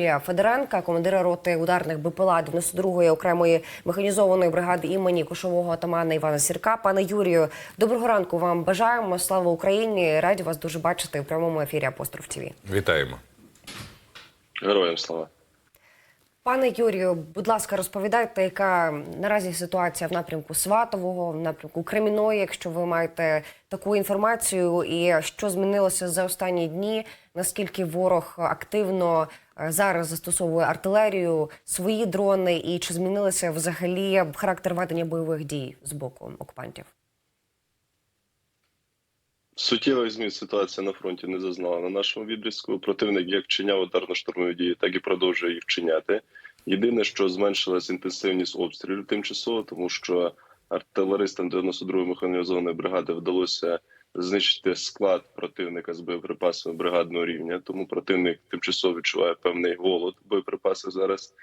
Юрія Федоренка, командира роти ударних БПЛА 92-ї окремої механізованої бригади імені кошового атамана Івана Сірка. Пане Юрію, доброго ранку вам бажаємо. Слава Україні! Раді вас дуже бачити в прямому ефірі Апостроф ТВ. Вітаємо. Героям слава. Пане Юрію, будь ласка, розповідайте, яка наразі ситуація в напрямку Сватового, в напрямку Креміної, якщо ви маєте таку інформацію, і що змінилося за останні дні? Наскільки ворог активно е, зараз застосовує артилерію, свої дрони, і чи змінилося взагалі характер ведення бойових дій з боку окупантів? Суттєвих змін ситуація на фронті не зазнала. На нашому відрізку противник як вчиняв ударно-штурмові дії, так і продовжує їх вчиняти. Єдине, що зменшилась інтенсивність обстрілів тимчасово, тому що артилеристам 92-ї механізованої бригади вдалося знищити склад противника з боєприпасами бригадного рівня. Тому противник тимчасово відчуває певний голод в боєприпасах зараз.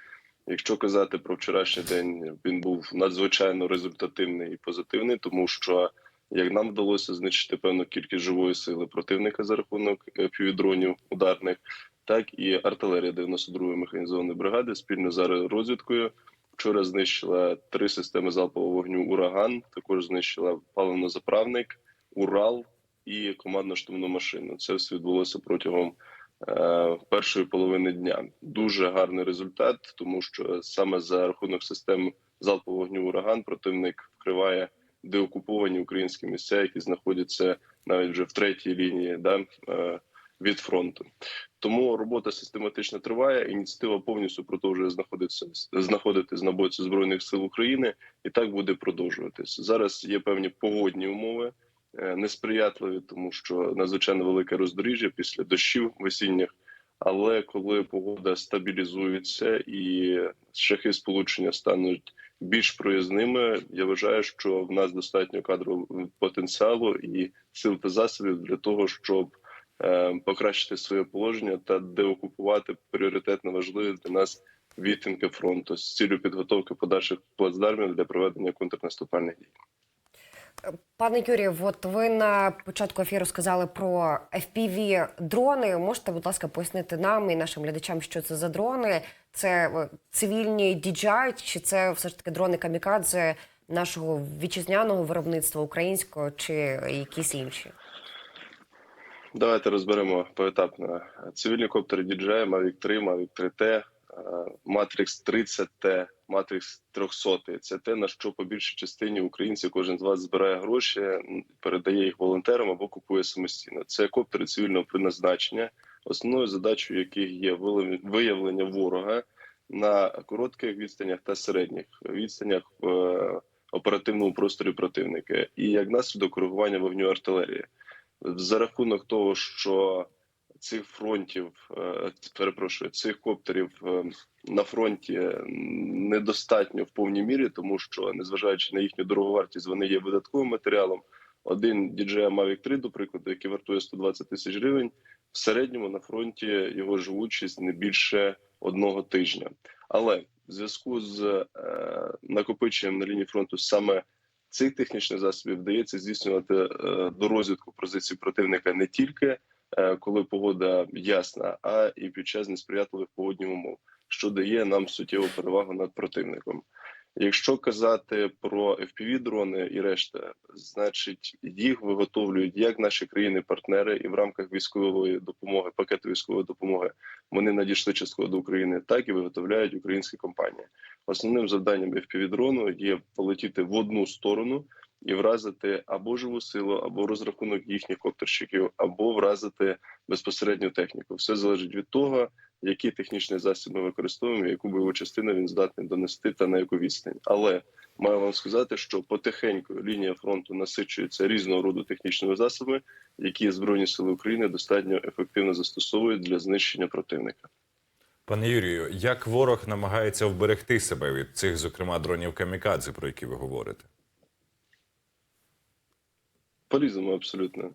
Якщо казати про вчорашній день, він був надзвичайно результативний і позитивний, тому що як нам вдалося знищити певну кількість живої сили противника за рахунок півдронів ударних, так і артилерія 92-ї механізованої бригади спільно з розвідкою вчора знищила три системи залпового вогню Ураган. Також знищила паливно-заправник, Урал і командно-штурмну машину. Це все відбулося протягом е, першої половини дня. Дуже гарний результат, тому що саме за рахунок систем залпового вогню Ураган противник вкриває деокуповані українські місця, які знаходяться навіть вже в третій лінії да, е, від фронту. Тому робота систематично триває. Ініціатива повністю продовжує знаходитися знаходитись на боці збройних сил України, і так буде продовжуватись. Зараз є певні погодні умови. Е, Несприятливі, тому що надзвичайно велике роздоріжжя після дощів весінніх. Але коли погода стабілізується і шляхи сполучення стануть більш проїзними, я вважаю, що в нас достатньо кадрового потенціалу і сил та засобів для того, щоб е, покращити своє положення та деокупувати пріоритетно важливі для нас відтинки фронту з цілею підготовки подальших плацдармів для проведення контрнаступальних дій. Пане Юрію, от ви на початку ефіру сказали про fpv дрони. Можете, будь ласка, пояснити нам і нашим глядачам, що це за дрони? Це е, цивільні DJI, чи це все ж таки дрони камікадзе нашого вітчизняного виробництва українського, чи якісь інші? Давайте розберемо поетапно. Цивільні коптери DJI, Mavic 3, Mavic 3T, е, Matrix 30T, Matrix 300. Це те, на що по більшій частині українці кожен з вас збирає гроші, передає їх волонтерам або купує самостійно. Це коптери цивільного призначення, основною задачею яких є виявлення ворога на коротких відстанях та середніх відстанях в е, оперативному просторі противника, і як наслідок коригування вогню артилерії за рахунок того, що цих фронтів, е, перепрошую, цих коптерів е, на фронті недостатньо в повній мірі, тому що незважаючи на їхню дороговартість, вони є видатковим матеріалом. Один DJI Mavic 3, до прикладу, який вартує 120 тисяч гривень, в середньому на фронті його живучість не більше одного тижня. Але в зв'язку з е, накопиченням на лінії фронту саме цих технічних засобів вдається здійснювати е, до розвідку позицій противника не тільки е, коли погода ясна, а і під час несприятливих погодних умов, що дає нам суттєву перевагу над противником. Якщо казати про fpv дрони і решта, значить їх виготовлюють як наші країни-партнери, і в рамках військової допомоги, пакету військової допомоги вони надійшли частково до України, так і виготовляють українські компанії. Основним завданням fpv дрону є полетіти в одну сторону і вразити або живу силу, або розрахунок їхніх коптерщиків, або вразити безпосередню техніку. Все залежить від того, які технічні засоби ми використовуємо, яку бойову частину він здатний донести та на яку відстань. Але маю вам сказати, що потихеньку лінія фронту насичується різного роду технічними засобами, які збройні сили України достатньо ефективно застосовують для знищення противника. Пане Юрію, як ворог намагається вберегти себе від цих, зокрема, дронів камікадзе, про які ви говорите? По-різному абсолютно.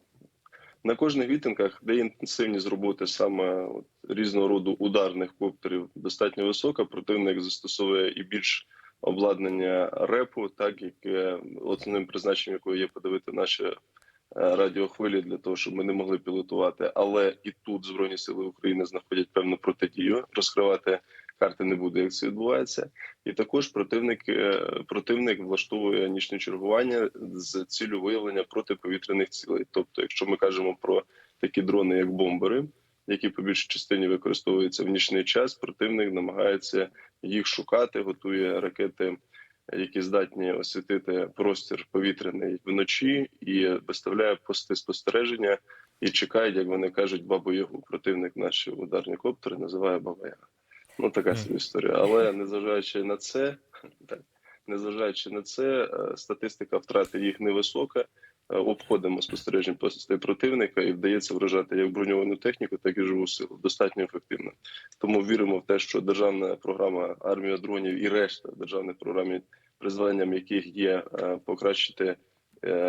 На кожних відтинках, де інтенсивність роботи саме от, різного роду ударних коптерів достатньо висока, противник застосовує і більш обладнання репу, так яке основним призначенням якого є подавити наші радіохвилі для того, щоб ми не могли пілотувати. Але і тут збройні сили України знаходять певну протидію. Розкривати карти не буде, як це відбувається. І також противник е, противник влаштовує нічне чергування з цілю виявлення протиповітряних цілей. Тобто, якщо ми кажемо про такі дрони, як бомбери, які по більшій частині використовуються в нічний час, противник намагається їх шукати, готує ракети, які здатні освітити простір повітряний вночі, і виставляє пости спостереження і чекають, як вони кажуть, бабу Ягу. Противник наші ударні коптери називає Баба Яга. Ну така собі історія. Але незважаючи на це, так незважаючи на це, е, статистика втрати їх невисока. Е, Обходимо спостережень пости противника і вдається вражати як броньовану техніку, так і живу силу. Достатньо ефективно. Тому віримо в те, що державна програма армія дронів і решта державних програм, призванням яких є е, покращити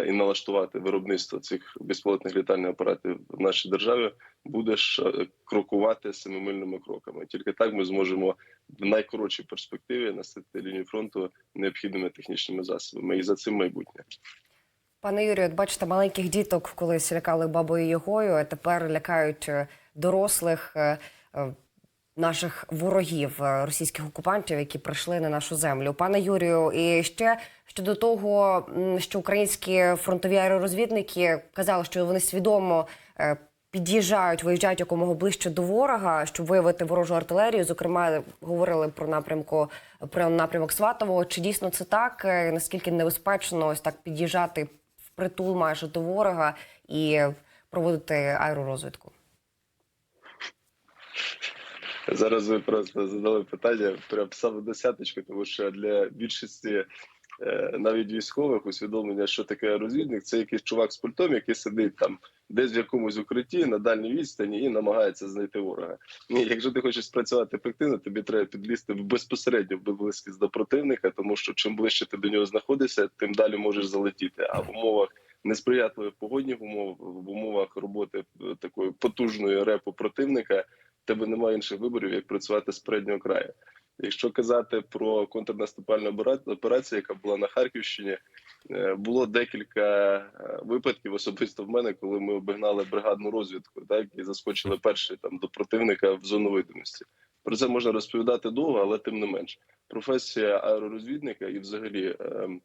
і налаштувати виробництво цих безпілотних літальних апаратів в нашій державі, буде е, крокувати семимильними кроками. Тільки так ми зможемо в найкоротшій перспективі насити лінію фронту необхідними технічними засобами. І за цим майбутнє. Пане Юрію, от бачите, маленьких діток колись лякали бабою Ягою, а тепер лякають е, дорослих е, е, наших ворогів, е, російських окупантів, які прийшли на нашу землю. Пане Юрію, і ще щодо того, що українські фронтові аеророзвідники казали, що вони свідомо. е, Під'їжджають, виїжджають якомога ближче до ворога, щоб виявити ворожу артилерію. Зокрема, говорили про напрямку про напрямок Сватового. Чи дійсно це так? Е, Наскільки небезпечно ось так під'їжджати впритул майже до ворога і проводити аеророзвідку? Зараз ви просто задали питання прям саме десяточку, тому що для більшості е, навіть військових усвідомлення, що таке розвідник, це якийсь чувак з пультом, який сидить там десь в якомусь укритті на дальній відстані і намагається знайти ворога. Ні, якщо ти хочеш спрацювати ефективно, тобі треба підлізти безпосередньо в близькість до противника, тому що чим ближче ти до нього знаходишся, тим далі можеш залетіти. А в умовах несприятливих погодних умов, в умовах роботи е, такої потужної репу противника тебе немає інших виборів, як працювати з переднього краю. Якщо казати про контрнаступальну операцію, яка була на Харківщині, е, було декілька е, випадків, особисто в мене, коли ми обігнали бригадну розвідку, так і заскочили перші там до противника в зону видимості. Про це можна розповідати довго, але тим не менш, професія аеророзвідника і, взагалі, ем,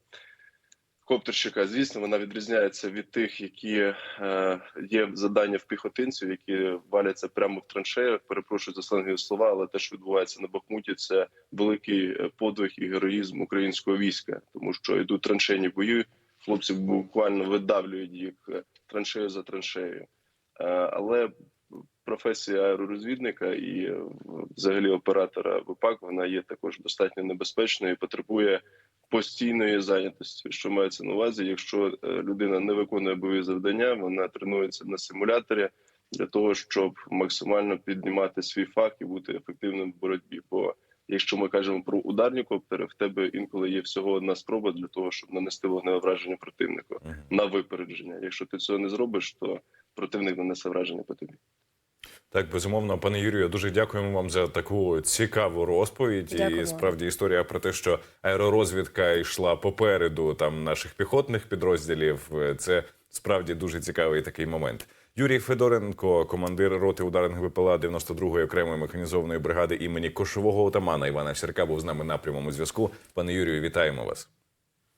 коптерщика, звісно, вона відрізняється від тих, які е, є завдання в піхотинців, які валяться прямо в траншеях. Перепрошую за сленгові слова, але те, що відбувається на Бахмуті, це великий е, подвиг і героїзм українського війська, тому що йдуть траншейні бої. Хлопці буквально видавлюють їх е, траншею за траншею. Е, але професія аеророзвідника і взагалі оператора ВПАК вона є також достатньо небезпечною і потребує постійної зайнятості. Що мається на увазі, якщо е, людина не виконує бойові завдання, вона тренується на симуляторі для того, щоб максимально піднімати свій фах і бути ефективним в боротьбі. Бо якщо ми кажемо про ударні коптери, в тебе інколи є всього одна спроба для того, щоб нанести вогневе враження противнику на випередження. Якщо ти цього не зробиш, то противник нанесе враження по тобі. Так, безумовно, пане Юрію, дуже дякуємо вам за таку цікаву розповідь. Дякую. І справді історія про те, що аеророзвідка йшла попереду там наших піхотних підрозділів. е, Це справді дуже цікавий такий момент. Юрій Федоренко, командир роти ударних ВПЛА 92-ї окремої механізованої бригади імені кошового отамана Івана Сірка, був з нами на прямому зв'язку. Пане Юрію, вітаємо вас.